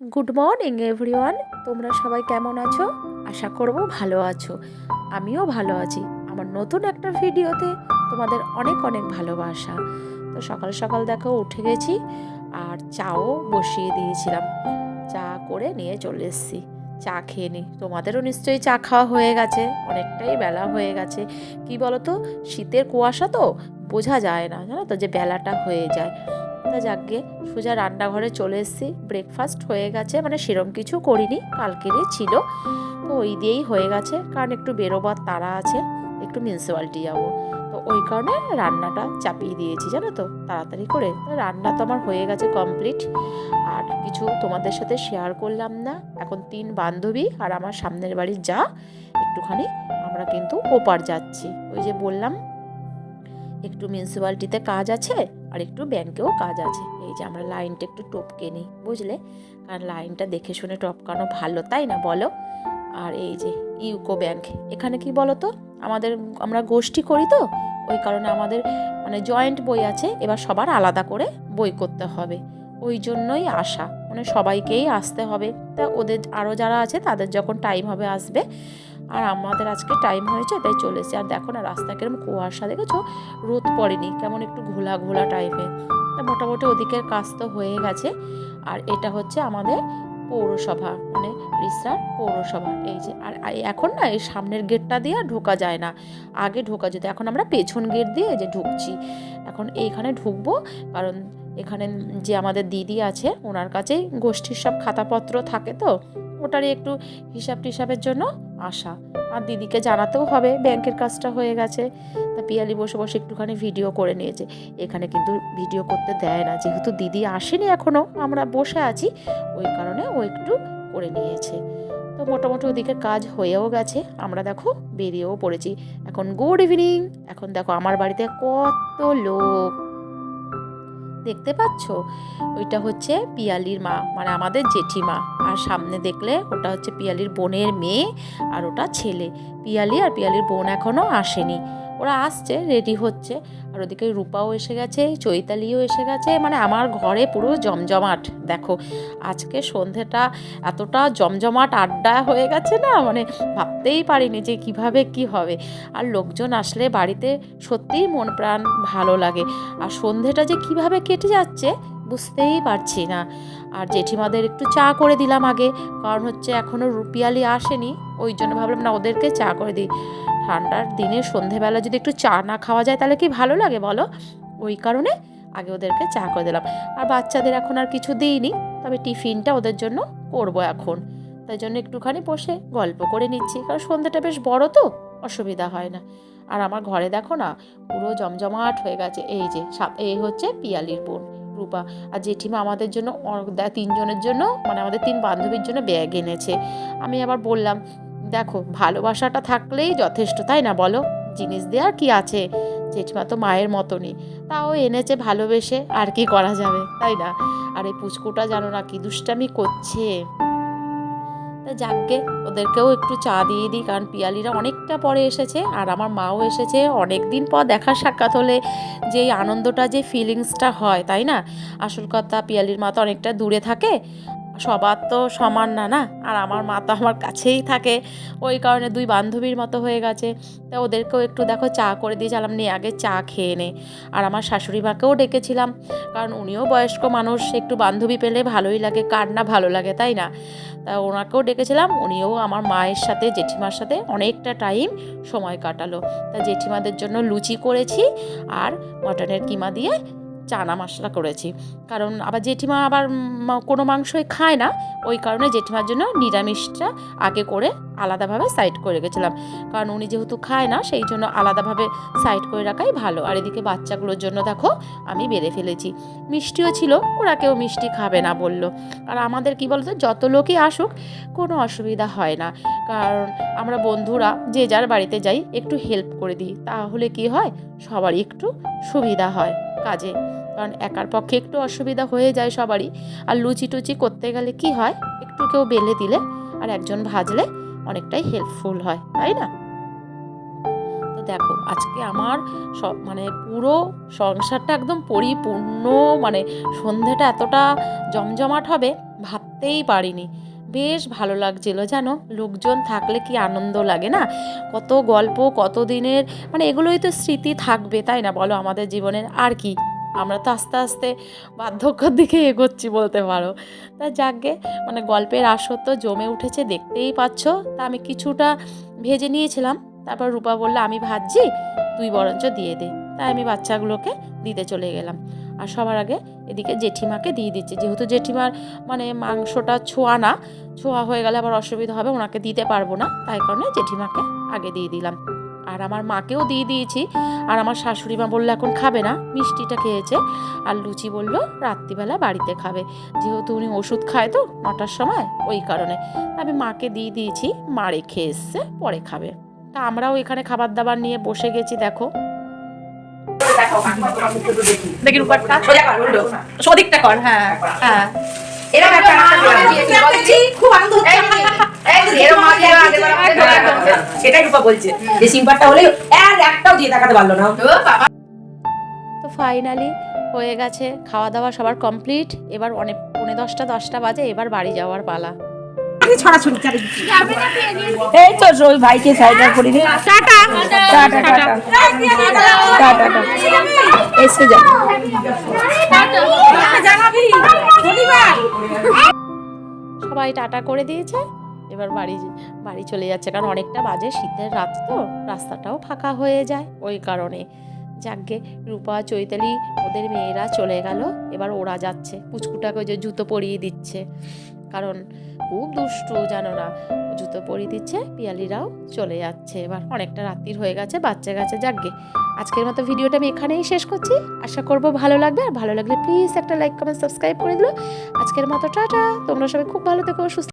Good morning everyone তোমরা সবাই কেমন আছো? আশা করব ভালো আছো। আমিও ভালো আছি। আমার নতুন একটা ভিডিওতে তোমাদের অনেক অনেক ভালোবাসা। তো সকাল সকাল দেখো, উঠে গেছি আর চাও বসিয়ে দিয়েছিলাম। চা করে নিয়ে চলে এসেছি। চা খেয়ে নিই তোমাদেরও নিশ্চয়ই চা খাওয়া হয়ে গেছে, অনেকটাই বেলা হয়ে গেছে। কি বলো তো শীতের কুয়াশা তো বোঝা যায় না, জানো তো, যে বেলাটা হয়ে যায়। তা যাকগে সোজা রান্নাঘরে চলে এসেছি। ব্রেকফাস্ট হয়ে গেছে মানে সেরম কিছু করিনি, কালকেরই ছিল। তো ওই দিয়েই হয়ে গেছে, কারণ একটু বেরোবার তারা আছে, একটু মিউনিসিপ্যালিটি যাব। ওই কারণে রান্নাটা চাপিয়ে দিয়েছি, জানো তো? তাড়াতাড়ি করে। রান্না তো আমার হয়ে গেছে কমপ্লিট আর কিছু তোমাদের সাথে শেয়ার করলাম না। এখন তিন বান্ধবী আর আমার সামনের বাড়ির যা, একটুখানি আমরা কিন্তু ওপার যাচ্ছি। ওই যে বললাম, একটু মিউনিসিপ্যালিটিতে কাজ আছে আর একটু ব্যাংকেও কাজ আছে। এই যে আমরা লাইনটা একটু টপকে নিই, বুঝলে? কারণ লাইনটা দেখে শুনে টপকানো ভালো, তাই না বলো? আর এই যে ইউকো ব্যাংক এখানে কি বলো তো আমাদের, আমরা গোষ্ঠী করি তো ওই কারণে আমাদের মানে জয়েন্ট বই আছে, এবার সবার আলাদা করে বই করতে হবে। ওই জন্যই আসা মানে সবাইকেই আসতে হবে। তা ওদের আরও যারা আছে, তাদের যখন টাইম হবে আসবে। আর আমাদের আজকে টাইম হয়েছে, তাই চলে এসেছি। আর দেখো না রাস্তা কিরম কুয়াশা, দেখেছ? রোদ পড়েনি, কেমন একটু ঘোলা ঘোলা টাইপের তা মোটামুটি ওদিকের কাজ তো হয়ে গেছে। আর এটা হচ্ছে আমাদের পৌরসভা মানে রিসরা পৌরসভা। এই যে, আর এখন না, এই সামনের গেটটা দিয়ে ঢোকা যায় না। আগে ঢোকা যেত, এখন আমরা পেছন গেট দিয়ে যে ঢুকছি। এখন এইখানে ঢুকবো, কারণ এখানে যে আমাদের দিদি আছে, ওনার কাছেই গোষ্ঠীর সব খাতাপত্র থাকে তো, ওটারই একটু হিসাব টিসাবের জন্য আসা আর দিদিকে জানাতেও হবে ব্যাংকের কাজটা হয়ে গেছে। তা পিয়ালি বসে বসে একটুখানি ভিডিও করে নিয়েছে। এখানে কিন্তু ভিডিও করতে দেয় না। যেহেতু দিদি আসেনি এখনও আমরা বসে আছি। ওই কারণে ও একটু করে নিয়েছে। তো মোটামুটি ওদিকে কাজ হয়েও গেছে। আমরা দেখো বেরিয়েও পড়েছি। এখন গুড ইভিনিং এখন দেখো আমার বাড়িতে কত লোক। দেখতে পাচ্ছ? ওইটা হচ্ছে পিয়ালির মা মানে আমাদের জেঠিমা। আর সামনে দেখলে ওটা হচ্ছে পিয়ালির বোনের মেয়ে আর ওটা ছেলে। পিয়ালি আর পিয়ালির বোন এখনও আসেনি। ওরা আসছে রেডি হচ্ছে। আর ওদিকে রূপাও এসে গেছে, চৈতালিও এসে গেছে। মানে আমার ঘরে পুরো জমজমাট, দেখো। আজকে সন্ধেটা এতটা জমজমাট আড্ডা হয়ে গেছে না মানে ভাবতেই পারিনি যে কীভাবে কি হবে। আর লোকজন আসলে বাড়িতে সত্যিই মন প্রাণ ভালো লাগে। আর সন্ধেটা যে কীভাবে কেটে যাচ্ছে বুঝতেই পারছি না। আর জেঠিমাদের একটু চা করে দিলাম আগে, কারণ হচ্ছে এখনও রুপিয়ালি আসেনি। ওই জন্য ভাবলাম, না, ওদেরকে চা করে দিই। ঠান্ডার দিনে সন্ধেবেলা যদি একটু চা না খাওয়া যায়, তাহলে কি ভালো লাগে বলো? ওই কারণে আগে ওদেরকে চা করে দিলাম। আর বাচ্চাদের এখন আর কিছু দিইনি, তবে টিফিনটা ওদের জন্য করব এখন। তাই জন্য একটুখানি বসে গল্প করে নিচ্ছি, কারণ সন্ধ্যাটা বেশ বড় তো, অসুবিধা হয় না। আর আমার ঘরে দেখো না, পুরো জমজমাট হয়ে গেছে। এই যে এই হচ্ছে পিয়ালির বোন, রূপা। আর জেঠিমা আমাদের জন্য তিনজনের জন্য মানে আমাদের তিন বান্ধবীর জন্য ব্যাগ এনেছে। আমি আবার বললাম দেখো, ভালোবাসাটা থাকলেই যথেষ্ট, তাই না বলো? জিনিস দেওয়ার কি আছে? জেঠিমা তো মায়ের মতনই। তাও এনেছে, ভালোবেসে, আর কি করা যাবে, তাই না? আর এই পুচকুটা জানো না কি দুষ্টামি করছে। তা যাকগে, ওদেরকেও একটু চা দিয়ে দিই, কারণ পিয়ালিরা অনেকটা পরে এসেছে, আর আমার মাও এসেছে অনেক দিন পর দেখা সাক্ষাৎ হলে যে এই আনন্দটা, যে ফিলিংসটা হয়, তাই না? আসল কথা, পিয়ালির মা তো অনেকটা দূরে থাকে সবার তো সমান না না? আর আমার মা তো আমার কাছেই থাকে। ওই কারণে দুই বান্ধবীর মতো হয়ে গেছে। তা ওদেরকেও একটু দেখো চা করে দিয়ে চালাম নিয়ে আগে চা খেয়ে নে। আর আমার শাশুড়ি মাকেও ডেকেছিলাম, কারণ উনিও বয়স্ক মানুষ, একটু বান্ধবী পেলে ভালোই লাগে, কার না ভালো লাগে, তাই না? তা ওনাকেও ডেকেছিলাম, উনিও আমার মায়ের সাথে, জেঠিমার সাথে অনেকটা টাইম সময় কাটালো। তা জেঠিমাদের জন্য লুচি করেছি, আর মটনের কিমা দিয়ে চানা মশলা করেছি। কারণ আবার জেঠিমা আবার কোনো মাংসই খায় না। ওই কারণে জেঠিমার জন্য নিরামিষটা আগে করে আলাদাভাবে সাইড করে রেখেছিলাম। কারণ উনি যেহেতু খায় না, সেই জন্য আলাদাভাবে সাইড করে রাখাই ভালো। আর এদিকে বাচ্চাগুলোর জন্য দেখো, আমি বেড়ে ফেলেছি। মিষ্টিও ছিল, ওরা কেউ মিষ্টি খাবে না বলল। আর আমাদের কি বলতো, যত লোকই আসুক, কোনো অসুবিধা হয় না। কারণ আমরা বন্ধুরা, যে যার বাড়িতে যাই, একটু হেল্প করে দিই। তাহলে কি হয়? সবারই একটু সুবিধা হয়। কাজে। কারণ একার পক্ষে একটু অসুবিধা হয়ে যায় সবারই। আর লুচি টুচি করতে গেলে কি হয়? একটু কেউ বেলে দিলে আর একজন ভাজলে অনেকটাই হেল্পফুল হয়, তাই না? তো দেখো, আজকে আমার মানে পুরো সংসারটা একদম পরিপূর্ণ মানে সন্ধেটা এতটা জমজমাট হবে, ভাবতেই পারিনি। বেশ ভালো লাগছিল। জানো, লোকজন থাকলে কি আনন্দ লাগে না? কত গল্প, কত দিনের মানে এগুলোই তো স্মৃতি থাকবে, তাই না? বলো আমাদের জীবনের আর কি। আমরা তো আস্তে আস্তে বার্ধক্যর দিকে এগোচ্ছি বলতে পারো। তা যাকগে মানে গল্পের আসর তো জমে উঠেছে, দেখতেই পাচ্ছ। তা আমি কিছুটা ভেজে নিয়েছিলাম। তারপর রূপা বলল, আমি ভাজছি, তুই বরঞ্চ দিয়ে দে। তাই আমি বাচ্চাগুলোকে দিতে চলে গেলাম। আর সবার আগে এদিকে জেঠিমাকে দিয়ে দিচ্ছি। যেহেতু জেঠিমার মানে মাংসটা ছোঁয়া না, ছোঁয়া হয়ে গেলে আবার অসুবিধা হবে, ওনাকে দিতে পারব না, তাই কারণে জেঠিমাকে আগে দিয়ে দিলাম। আর আমার মাকেও দিয়ে দিয়েছি, আর আমার শাশুড়ি মা বলল এখন খাবে না, মিষ্টিটা খেয়েছে, আর লুচি বলল রাত্রিবেলা বাড়িতে খাবে। যেহেতু উনি ওষুধ খায় তো নটার সময়, ওই কারণে। আমি মাকে দিয়ে দিয়েছি, মা রেখে এসছে, পরে খাবে। তা আমরাও এখানে খাবার দাবার নিয়ে বসে গেছি, দেখো। দেখি। সদিকটা কর হ্যাঁ হ্যাঁ এরকম একটা খুব আনন্দ। সেটাই রূপা বলছে যে সিম্পারটা হলে আর একটাও দিয়ে দেখাতে পারল না তো ফাইনালি হয়ে গেছে খাওয়া দাওয়া সবার কমপ্লিট এবার অনেক পৌনে দশটা দশটা বাজে এবার বাড়ি যাওয়ার পালা ছড়াছড়ি এই তো ওই ভাইকে সাইডার করে টাটা টাটা টাটা এসে শনিবার সবাই টাটা করে দিয়েছে। এবার বাড়ি বাড়ি চলে যাচ্ছে, কারণ অনেকটা বাজে শীতের রাত তো। রাস্তাটাও ফাঁকা হয়ে যায়। ওই কারণে। যাকগে, রূপা, চৈতালি, ওদের মেয়েরা চলে গেল। এবার ওরা যাচ্ছে। পুচকুটাকে যে জুতো পরিয়ে দিচ্ছে। কারণ খুব দুষ্টু, জানো না। জুতো পরিয়ে দিচ্ছে, পিয়ালিরাও চলে যাচ্ছে। এবার অনেকটা রাত্রির হয়ে গেছে, বাচ্চা গেছে যাকগে। আজকের মতো ভিডিওটা আমি এখানেই শেষ করছি। আশা করব ভালো লাগবে, আর ভালো লাগলে প্লিজ একটা লাইক কমেন্ট সাবস্ক্রাইব করে দিল। আজকের মতো টাটা, তোমরা সবাই খুব ভালো থেকো, সুস্থ